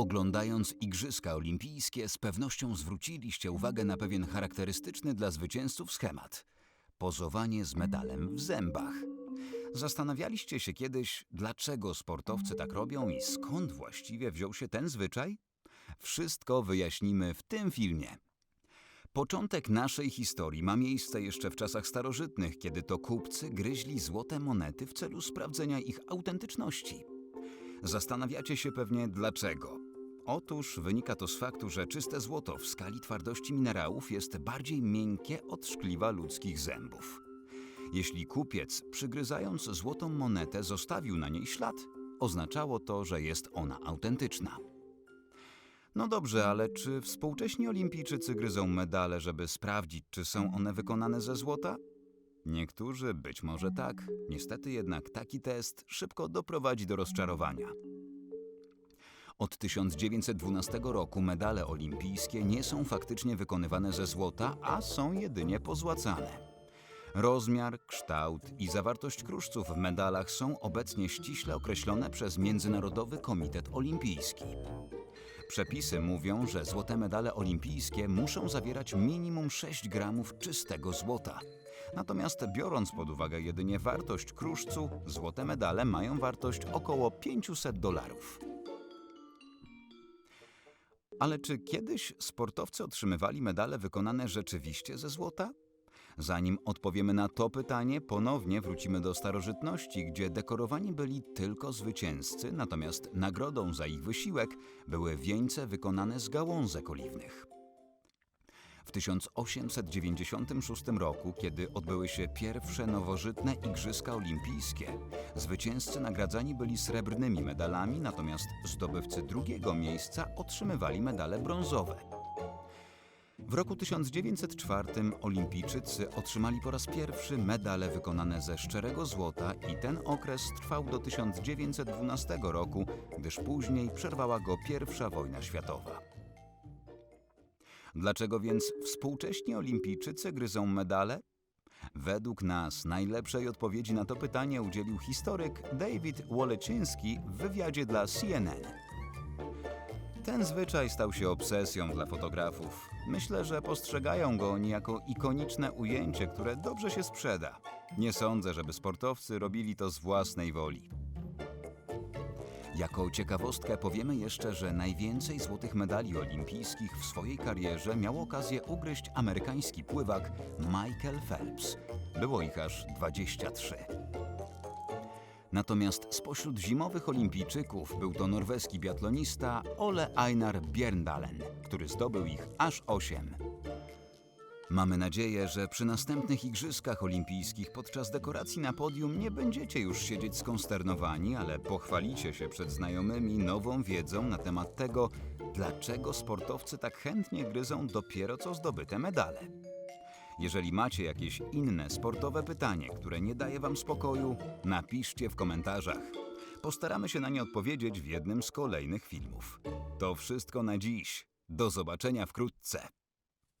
Oglądając Igrzyska Olimpijskie, z pewnością zwróciliście uwagę na pewien charakterystyczny dla zwycięzców schemat pozowanie z medalem w zębach. Zastanawialiście się kiedyś, dlaczego sportowcy tak robią i skąd właściwie wziął się ten zwyczaj? Wszystko wyjaśnimy w tym filmie. Początek naszej historii ma miejsce jeszcze w czasach starożytnych, kiedy to kupcy gryźli złote monety w celu sprawdzenia ich autentyczności. Zastanawiacie się pewnie dlaczego. Otóż wynika to z faktu, że czyste złoto w skali twardości minerałów jest bardziej miękkie od szkliwa ludzkich zębów. Jeśli kupiec, przygryzając złotą monetę, zostawił na niej ślad, oznaczało to, że jest ona autentyczna. No dobrze, ale czy współcześni olimpijczycy gryzą medale, żeby sprawdzić, czy są one wykonane ze złota? Niektórzy być może tak, niestety jednak taki test szybko doprowadzi do rozczarowania. Od 1912 roku medale olimpijskie nie są faktycznie wykonywane ze złota, a są jedynie pozłacane. Rozmiar, kształt i zawartość kruszców w medalach są obecnie ściśle określone przez Międzynarodowy Komitet Olimpijski. Przepisy mówią, że złote medale olimpijskie muszą zawierać minimum 6 gramów czystego złota. Natomiast biorąc pod uwagę jedynie wartość kruszcu, złote medale mają wartość około 500 dolarów. Ale czy kiedyś sportowcy otrzymywali medale wykonane rzeczywiście ze złota? Zanim odpowiemy na to pytanie, ponownie wrócimy do starożytności, gdzie dekorowani byli tylko zwycięzcy, natomiast nagrodą za ich wysiłek były wieńce wykonane z gałązek oliwnych. W 1896 roku, kiedy odbyły się pierwsze nowożytne Igrzyska Olimpijskie, zwycięzcy nagradzani byli srebrnymi medalami, natomiast zdobywcy drugiego miejsca otrzymywali medale brązowe. W roku 1904 olimpijczycy otrzymali po raz pierwszy medale wykonane ze szczerego złota i ten okres trwał do 1912 roku, gdyż później przerwała go I wojna światowa. Dlaczego więc współcześni olimpijczycy gryzą medale? Według nas najlepszej odpowiedzi na to pytanie udzielił historyk David Woleczyński w wywiadzie dla CNN. Ten zwyczaj stał się obsesją dla fotografów. Myślę, że postrzegają go oni jako ikoniczne ujęcie, które dobrze się sprzeda. Nie sądzę, żeby sportowcy robili to z własnej woli. Jako ciekawostkę powiemy jeszcze, że najwięcej złotych medali olimpijskich w swojej karierze miał okazję ugryźć amerykański pływak Michael Phelps. Było ich aż 23. Natomiast spośród zimowych olimpijczyków był to norweski biatlonista Ole Einar Bjerndalen, który zdobył ich aż 8. Mamy nadzieję, że przy następnych Igrzyskach Olimpijskich podczas dekoracji na podium nie będziecie już siedzieć skonsternowani, ale pochwalicie się przed znajomymi nową wiedzą na temat tego, dlaczego sportowcy tak chętnie gryzą dopiero co zdobyte medale. Jeżeli macie jakieś inne sportowe pytanie, które nie daje Wam spokoju, napiszcie w komentarzach. Postaramy się na nie odpowiedzieć w jednym z kolejnych filmów. To wszystko na dziś. Do zobaczenia wkrótce.